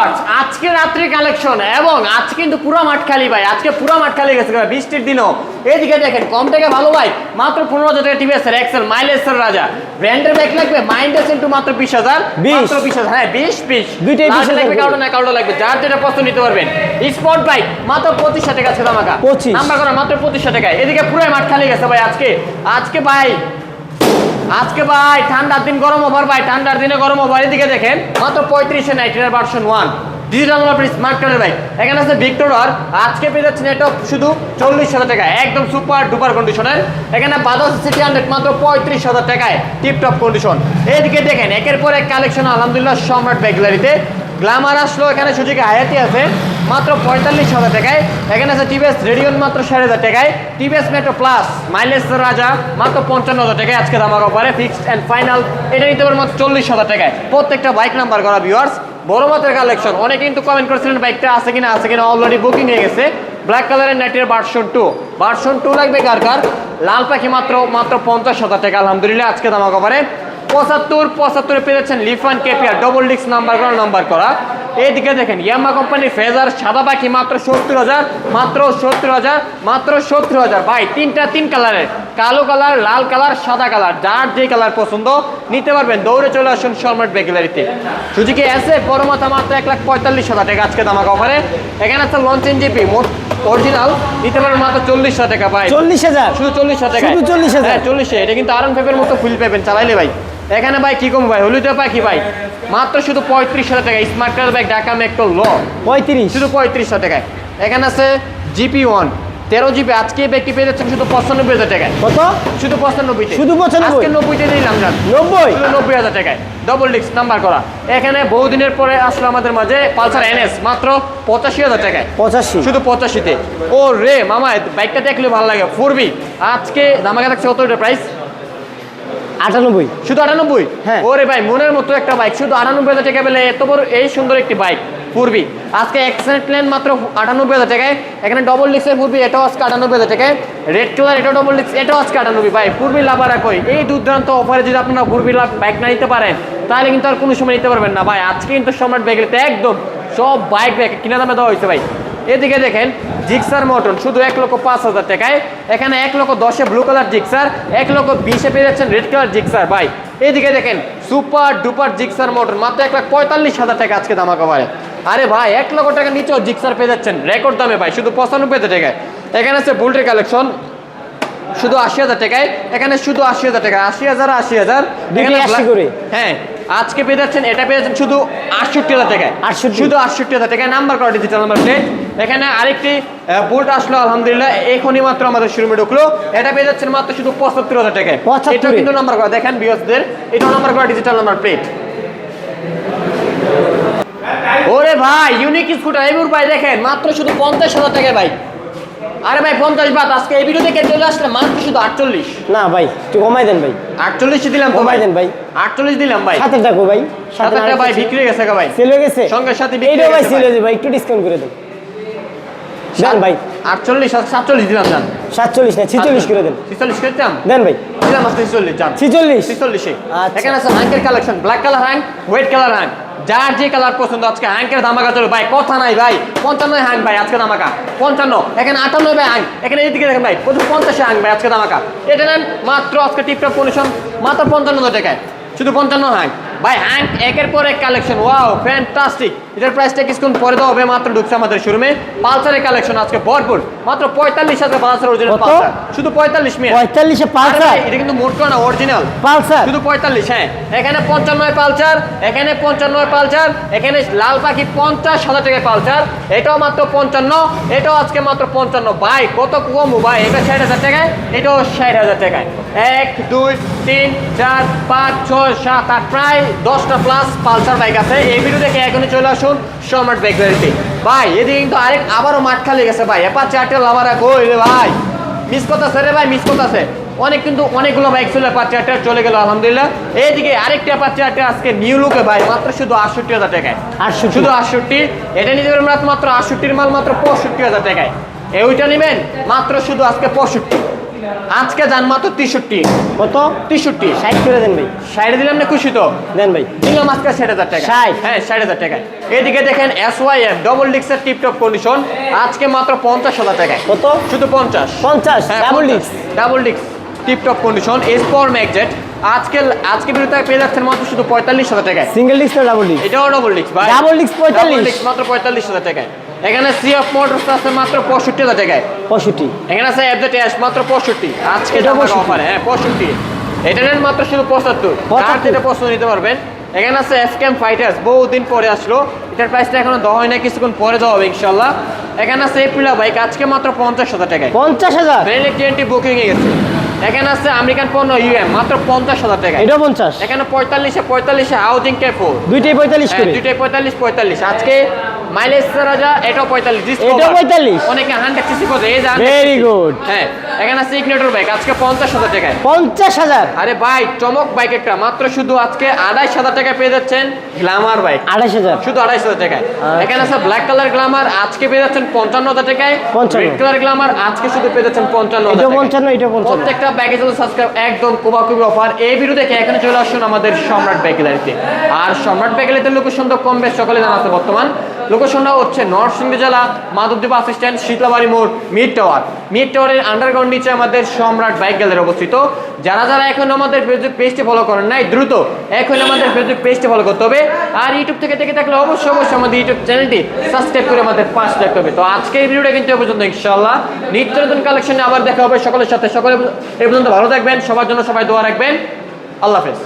Viewers আজকে রাত্রি collection এবং আজকে কিন্তু পুরো মাঠ খালি ভাই আজকে পুরো মাঠ খালি গেছে ভাই বৃষ্টির দিনও। এদিকে দেখেন কম থেকে ভালো ভাই মাত্র পনেরো হাজার টাকা টিভিএস এর এক্সেল মাইলেজের রাজা। ব্র্যান্ডের ব্যাগ লাগবে মাইন্ডেস ইন্টু মাত্র বিশ হাজার মাত্র বিশ হাজার হ্যাঁ বিশ বিশ। দুইটাই 20 হাজার লাগবে করে। কারোটা না কারোটা লাগবে যার যেটা পছন্দ নিতে পারবেন। স্পট বাইক মাত্র পঁচিশ টাকা আছে দামাকা। 25 নাম্বার করা মাত্র পঁচিশ টাকায়। এদিকে পুরো মাঠ খালি গেছে ভাই আজকে আজকে ভাই আজকে ভাই ঠান্ডার দিন গরম ওভার ভাই, ঠান্ডার দিনে গরম ওভার। এদিকে দেখেন, মাত্র পঁয়ত্রিশে নাইটের ভার্সন ওয়ান। ডিজিটাল স্মার্ট কার্ডের ভাই। এখানে আছে ভিক্টোরিয়ার আজকে পেয়ে যাচ্ছেন এটা শুধু চল্লিশ হাজার টাকা একদম সুপার ডুপার কন্ডিশনের এখানে বাজাজ সিটি হান্ড্রেড মাত্র পঁয়ত্রিশ হাজার টাকায়। টিপটপ কন্ডিশন এইদিকে দেখেন, একের পর এক কালেকশন আলহামদুলিল্লাহ, সম্রাট ব্যাগলারিতে গ্লামার আসলো, এখানে সুযোগে হায়াতি আছে? মাত্র পঁয়তাল্লিশ হাজার টাকায়। এখানে আছে টিভিএস রেডিয়ন মাত্র ষাট হাজার টাকায়। টিভিএস মেট্রো প্লাস, মাইলেজ রাজা, মাত্র পঞ্চান্ন হাজার টাকায় আজকে দামার অফারে ফিক্সড অ্যান্ড ফাইনাল এটা নিতে পারে মাত্র চল্লিশ হাজার টাকায়। প্রত্যেকটা বাইক নাম্বার করা ভিউয়ার্স বড় মাত্রার কালেকশন অনেকে কিন্তু কমেন্ট করেছিলেন বাইকটা আছে কিনা আছে কিনা অলরেডি বুকিং হয়ে গেছে। ব্ল্যাক কালারের নেটের ভার্সন টু ভার্সন টু লাগবে কার কার? লাল পাখি মাত্র মাত্র পঞ্চাশ হাজার টাকা, আলহামদুলিল্লাহ, আজকে দামা কভারে পঁচাত্তর পঁচাত্তরে পেয়ে যাচ্ছেন লিফান কেপিআর ডবল ডিক্স নাম্বার করা নাম্বার করা। এইদিকে দেখেন ইয়ামা কোম্পানির ফেজার সাদা পাখি মাত্র সত্তর হাজার মাত্র সত্তর হাজার মাত্র সত্তর হাজার। ভাই তিনটা তিন কালারের কালো কালার লাল কালার সাদা কালার যার যে কালার পছন্দ নিতে পারবেন। দৌড়ে চলে আসুন শর্মাট বেগুলারিতে সুযোগে এসে বড় মাথা মাত্র এক লাখ পঁয়তাল্লিশ হাজার টাকা আজকে দামা কভারে এখানে আছে লঞ্চ জিপি মোট অরিজিনাল নিতে পারবেন মাত্র চল্লিশ হাজার টাকা ভাই। চল্লিশ হাজার? শুধু চল্লিশ হাজার টাকা শুধু 40,000? হ্যাঁ চল্লিশে এটা কিন্তু আরন পেপের মতো ফুল পেবেন চালাইলে ভাই। এখানে ভাই কি কম ভাই? হলুদ পাখি ভাই। মাত্র শুধু পঁয়ত্রিশ হাজার টাকা। Smart card bike Dhaka metro ল। পঁয়ত্রিশ। শুধু পঁয়ত্রিশ হাজার টাকায়। এখানে আছে জিপি ওয়ান তেরো জিবি আজকে ব্যক্তি পেয়ে যাচ্ছেন শুধু পঁচানব্বই হাজার টাকায়। কত? শুধু পঁচানব্বই শুধু 95? আজকে নব্বইতে দিলাম জান। নব্বই? নব্বই হাজার টাকায়। ডবল ডিস্ক নাম্বার করা। এখানে বহুদিনের পরে আসলো আমাদের মাঝে পালসার এনএস মাত্র পঁচাশি হাজার টাকায়। পঁচাশি। শুধু পঁচাশিতে। ও রে মামা বাইকটা দেখলে ভালো লাগে। ফোরবি আজকে দামাকা থাকছে কত প্রাইস আটানব্বই। শুধু আটানব্বই? হ্যাঁ। ওরে ভাই মনের মতো একটা বাইক শুধু আটানব্বই হাজার টাকা পেলে এত বড় এই সুন্দর একটি বাইক পূর্বী। আজকে এক্সেন্ট প্ল্যান মাত্র আটানব্বই হাজার টাকায়। এখানে ডবল ডিক্সের পূর্বী এটাও আজকে আটানব্বই হাজার টাকায়। রেড কালার এটাও ডবল ডিক্স এটাও আজকে আটানব্বই। ভাই পূর্বী লাভ আর কই? এই দুর্দান্ত অফারে যদি আপনারা পূর্বী লাভ বাইক না নিতে পারেন তাহলে কিন্তু আর কোনো সময় নিতে পারবেন না। ভাই আজকে কিন্তু সম্রাট ব্যাগেতে একদম সব বাইক ব্যাগ কিনা দামে দেওয়া হয়েছে ভাই। এদিকে দেখেন জিক্সার মটন শুধু এক লক্ষ পাঁচ হাজার টাকায়। এখানে এক লক্ষ দশে ব্লু কালার জিক্সার এক লক্ষ বিশে পেয়ে যাচ্ছেন রেড কালার জিক্সার। ভাই এদিকে দেখেন সুপার ডুপার জিক্সার মটন মাত্র এক লাখ পঁয়তাল্লিশ হাজার টাকা আজকে দামা কমারে আরে ভাই এক লক্ষ টাকা নিচেও জিক্সার পেয়ে যাচ্ছেন রেকর্ড দামে ভাই শুধু পঁচানব্বই হাজার টাকায়। এখানে আছে বুলটের কালেকশন শুধু আশি হাজার টাকায়। এখানে শুধু আশি হাজার টাকা আশি হাজার আশি হাজার। দুইটাই এখানে 80 black- করে। হ্যাঁ আজকে পেয়ে যাচ্ছেন এটা পেয়ে যাচ্ছেন শুধু আটষট্টি হাজার টাকায়। 68 শুধু আটষট্টি হাজার টাকায় নাম্বার করা ডিজিটাল নাম্বার প্লেট এখানে আরেকটি বুট আসলো আলহামদুলিল্লাহ। এখনই মাত্র আমাদের শোরুমে ঢুকলো। এটা পেয়ে যাচ্ছেন মাত্র শুধু পঁচাত্তর হাজার টাকায়। এটা কিন্তু নাম্বার করা। দেখেন বিয়সদের এটাও নাম্বার করা ডিজিটাল নাম্বার প্লেট ওরে ভাই ইউনিক স্কুটার এমুর ভাই দেখেন মাত্র শুধু পঞ্চাশ হাজার টাকায় ভাই। আরে ভাই পঞ্চাশ বাদ আজকে এই ভিডিও থেকে চলে আসলে মাত্র শুধু আটচল্লিশ। না ভাই একটু কমাই দেন ভাই। আটচল্লিশ দিলাম কমাই দেন ভাই। আটচল্লিশ দিলাম ভাই। সাতের টাকা ভাই। টাকা ভাই বিক্রি হয়ে গেছে ভাই। সেল হয়ে গেছে? সঙ্গে সাথে বিক্রি ভাই সেল। হয়ে ভাই একটু ডিসকাউন্ট করে দেন। দেন ভাই। আটচল্লিশ সাতচল্লিশ দিলাম জান সাতচল্লিশ না ছিচল্লিশ করে দেন। ছিচল্লিশ করে দিলাম? দেন ভাই। দিলাম আজকে ছিচল্লিশ জান ছিচল্লিশ। ছিচল্লিশে আচ্ছা। এখানে আছে হ্যাঙ্কের collection black colour hunk white colour hunk যার যে কালার পছন্দ আজকে হ্যাঙ্কের ধামাকা চলো। ভাই কথা নাই ভাই। পঞ্চান্ন হ্যাঙ্ক ভাই আজকে ধামাকা। পঞ্চান্ন। এখানে আটান্ন ভাই হ্যাঙ্ক এখানে এইদিকে দেখেন ভাই প্রথম পঞ্চাশে হ্যাঙ্ক ভাই আজকে ধামাকা। এটা নেন মাত্র আজকে টিপটপ কন্ডিশন মাত্র পঞ্চান্ন টাকায়। শুধু পঞ্চান্ন হ্যাঙ্ক ভাই হ্যাঙ্ক একের পর এক কালেকশন ওয়াও ফ্যান্টাস্টিক এটার প্রাইসটা কিছুক্ষণ পরে দেওয়া হবে মাত্র ঢুকছে আমাদের শোরুমে পালসারের কালেকশন আজকে ভরপুর। মাত্র পঁয়তাল্লিশ হাজার পালসার অরিজিনাল পালসার। শুধু পঁয়তাল্লিশ মিনিট পঁয়তাল্লিশে পালসার? এটা কিন্তু মোট না অরিজিনাল পালসার? শুধু পঁয়তাল্লিশ হ্যাঁ। এখানে পঞ্চান্ন পালসার এখানে পঞ্চান্ন পালসার এখানে লাল পাখি পঞ্চাশ হাজার টাকা পালসার। এটাও মাত্র পঞ্চান্ন এটাও আজকে মাত্র পঞ্চান্ন। ভাই কত কম ভাই এটা ষাট হাজার টাকায় এটাও ষাট হাজার টাকায়। এক দুই তিন চার পাঁচ ছয় সাত আট প্রায় দশটা প্লাস পালসার বাইক আছে। এই ভিডিও দেখে এখনই চলে আসুন সম্রাট বাইক গ্যারেন্টি ভাই এদিকে কিন্তু আরেক আবারও মাঠ খালি গেছে ভাই। এপার চারটে লাভার কই রে ভাই? মিস করতেছে রে ভাই মিস করতেছে। অনেক কিন্তু অনেকগুলো বাইক ছিল পাঁচ চারটে চলে গেল আলহামদুলিল্লাহ। এইদিকে আরেকটা পাঁচ চারটে আজকে নিউ লুকে ভাই মাত্র শুধু আটষট্টি হাজার টাকায়। 68 শুধু আটষট্টি। এটা নিতে পারবেন মাত্র আটষট্টির মাল মাত্র পঁয়ষট্টি হাজার টাকায়। এই ওইটা নেবেন মাত্র শুধু আজকে পঁয়ষট্টি। আজকে যান মাত্র তেষট্টি। কত? তেষট্টি। ষাট করে দেন ভাই। সাইডে দিলাম না খুশি তো? দেন ভাই। দিলাম আজকে ষাট হাজার টাকা। 60 হ্যাঁ ষাট হাজার টাকা। এদিকে দেখেন এস ওয়াই এফ ডবল ডিক্সের টিপটপ কন্ডিশন আজকে মাত্র পঞ্চাশ হাজার টাকায় কত? শুধু পঞ্চাশ। পঞ্চাশ ডাবল ডিস্ক ডাবল ডিক্স টিপটপ কন্ডিশন এসপর ম্যাগজেট আজকে আজকে বিরুদ্ধে পেয়ে যাচ্ছেন মাত্র শুধু পঁয়তাল্লিশ হাজার টাকায়। সিঙ্গেল ডিস্ক না ডাবল ডিস্ক এটাও ডবল ডিক্স ভাই। 45 Double disc মাত্র পঁয়তাল্লিশ হাজার টাকায়। এখানে সি অফ মোটরস আছে মাত্র পঁয়ষট্টি হাজার টাকায়। পঁয়ষট্টি। এখানে আছে এফ ড্যাশ মাত্র পঁয়ষট্টি। আজকে এটা অফার হ্যাঁ পঁয়ষট্টি। এটা নেন মাত্র শুধু পঁচাত্তর। 75 কার যেটা পছন্দ নিতে পারবেন এখানে আছে এফ ক্যাম ফাইটার্স বহুদিন পরে আসলো। এটার প্রাইসটা এখনও দেওয়া হয় না কিছুক্ষণ পরে দেওয়া হবে ইনশাল্লাহ এখানে আছে এপ্রিলা বাইক আজকে মাত্র পঞ্চাশ হাজার টাকায়। পঞ্চাশ হাজার? টোয়েন্টি বুকিং এ গেছে। এখানে আছে আমেরিকান পণ্য ইউএম মাত্র পঞ্চাশ হাজার টাকায়। এটাও পঞ্চাশ। এখানে পঁয়তাল্লিশে পঁয়তাল্লিশে হাউজিং ক্যাপো দুইটাই পঁয়তাল্লিশ হ্যাঁ দুইটাই পঁয়তাল্লিশ পঁয়তাল্লিশ। আজকে মাইলেজ রাজা এটাও 45 অনেকে হান্ড্রেড সিসি করে এই. হ্যাঁ এখানে আছে ইগনেটর বাইক আজকে পঞ্চাশ হাজার টাকায়। পঞ্চাশ হাজার? আরে ভাই চমক বাইক একটা মাত্র শুধু আজকে আড়াইশ হাজার টাকায় পেয়ে যাচ্ছেন গ্লামার বাইক আঠাশ হাজার? শুধু আড়াইশ হাজার টাকায়। আচ্ছা। এখানে আছে ব্ল্যাক কালার গ্লামার আজকে পেয়ে যাচ্ছেন পঞ্চান্ন হাজার টাকায়। 55 রেড কালার গ্লামার আজকে শুধু পেয়ে যাচ্ছেন পঞ্চান্ন হাজার এটাও টাকায়। পঞ্চান্ন প্রত্যেকটা ব্যাগে যদি সাবস্ক্রাইব একদম কোবাকুবি অফার এই ভিডিও দেখে এখানে চলে আসুন আমাদের সম্রাট ব্যাগেলারিতে আর সম্রাট ব্যাগেলারিতে লোকেশন তো কম বেশ সকালে জানাতে বর্তমান। লোকেশনটা হচ্ছে নরসিংদী জেলা মাধবদ্বীপ বাস স্ট্যান্ড শীতলাবাড়ি মোড় মিড টাওয়ার। মিড টাওয়ারের আন্ডারগ্রাউন্ড নিচে আমাদের সম্রাট বাইক গ্যালারি অবস্থিত। যারা যারা এখন আমাদের ফেসবুক পেজটি ফলো করেন নাই, দ্রুত এখন আমাদের ফেসবুক পেজটি ফলো করতে হবে। আর ইউটিউব থেকে দেখে থাকলে অবশ্যই অবশ্যই আমাদের ইউটিউব চ্যানেলটি সাবস্ক্রাইব করে আমাদের পাশে রাখতে হবে। তো আজকে এই ভিডিওটা কিন্তু এ পর্যন্ত ইনশাল্লাহ নিত্য নতুন কালেকশনে আবার দেখা হবে সকলের সাথে। সকলে এই পর্যন্ত ভালো থাকবেন, সবার জন্য সবাই দোয়া রাখবেন। আল্লাহ হাফেজ।